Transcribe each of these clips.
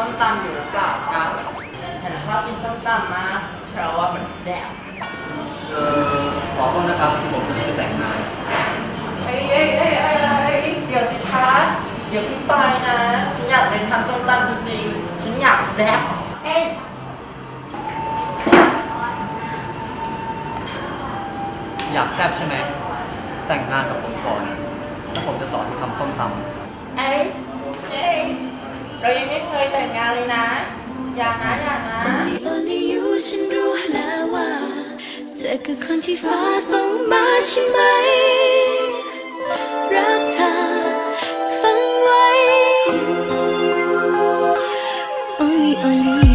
อนทำส้มตำอยู่หรือเปล่าครับ ฉันชอบกินส้มตำมาก เพราะว่ามันแซ่บ เออขอโทษนะครับผมจะรีบไปแต่งงาน เอ้ยเอ้ยเอ้ยเอ้ยเอ้ยเดี๋ยวสิคะเดี๋ยวเพิ่งไปนะ ฉันอยากเรียนทำส้มตำจริงๆฉันอยากแซ่บเอ้ยอยากแซ่บใช่ไหม แต่งงานกับผมก่อนแล้วผมจะสอนทำส้มตำ เอ้ยเอ้ยเรายังไม่เคยแต่งงาน เลยนะ อย่านะอย่านะ Only you ฉันรู้แล้วว่าเธอคือคนที่ฟ้าส่งมาใช่ไหม รักเธอฟังไว้ Only only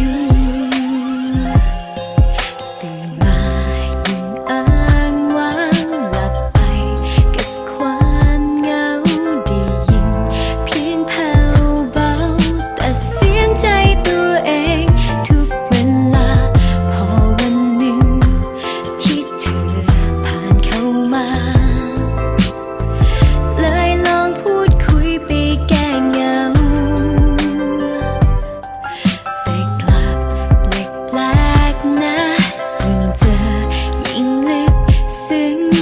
ลึ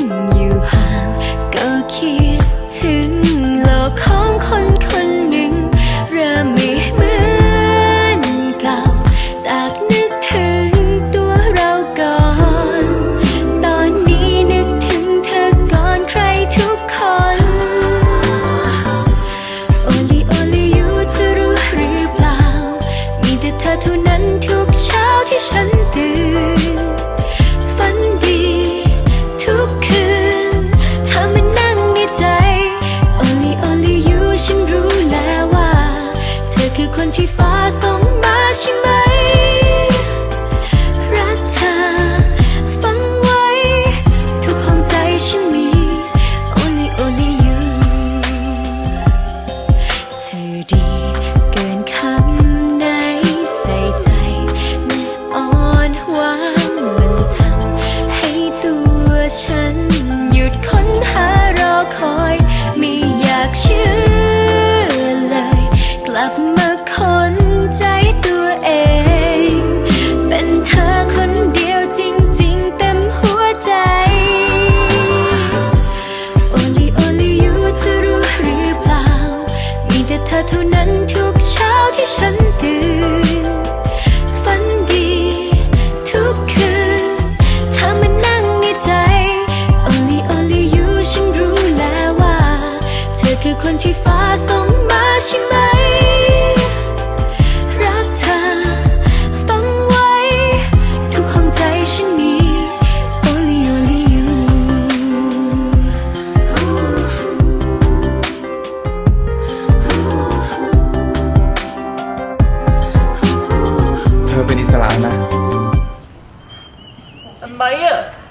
ก ทำ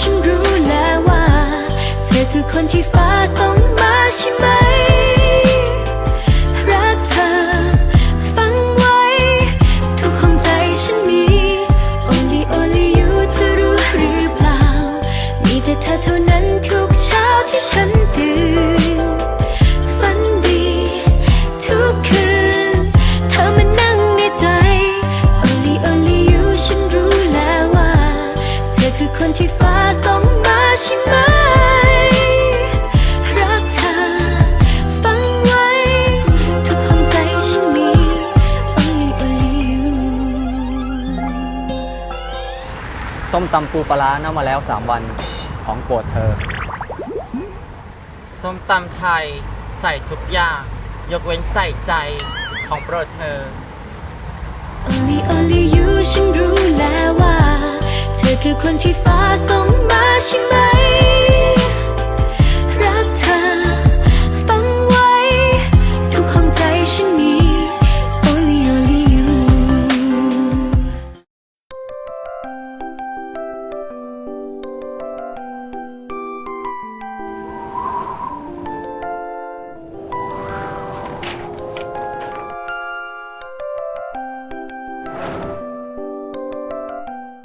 ฉันรู้แล้วว่า เธอคือคนที่ฟ้าส่งมาใช่ไหม ส้มตำปูปลาร้าน้ามาแล้ว 3 วันของโปรดเธอ ส้มตำไทยใส่ทุกอย่าง ยกเว้นใส่ใจของโปรดเธอ Only only you ฉันรู้แล้วว่า เธอคือคนที่ฟ้าส่งมาใช่ไหม